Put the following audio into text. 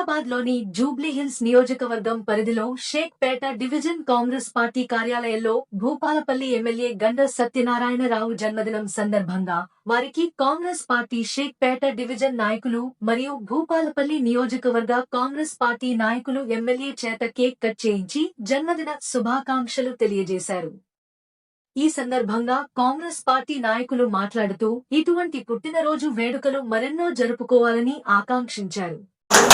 జిల్లాలోని Jubilee hills నియోజకవర్గం పరిధిలో షేక్పేట డివిజన్ కాంగ్రెస్ పార్టీ కార్యాలయంలో భూపాలపల్లి ఎమ్మెల్యే గండ సత్యనారాయణరావు జన్మదినం సందర్భంగా వారికి కాంగ్రెస్ పార్టీ షేక్పేట డివిజన్ నాయకులు మరియు భూపాలపల్లి నియోజకవర్గ కాంగ్రెస్ పార్టీ నాయకులు ఎమ్మెల్యే చేత కేక్ కట్ చేయించి జన్మదిన శుభాకాంక్షలు తెలియజేశారు. ఈ సందర్భంగా కాంగ్రెస్ పార్టీ నాయకులు మాట్లాడుతూ ఇటువంటి పుట్టినరోజు వేడుకలు మరెన్నో జరుపుకోవాలని ఆకాంక్షించారు.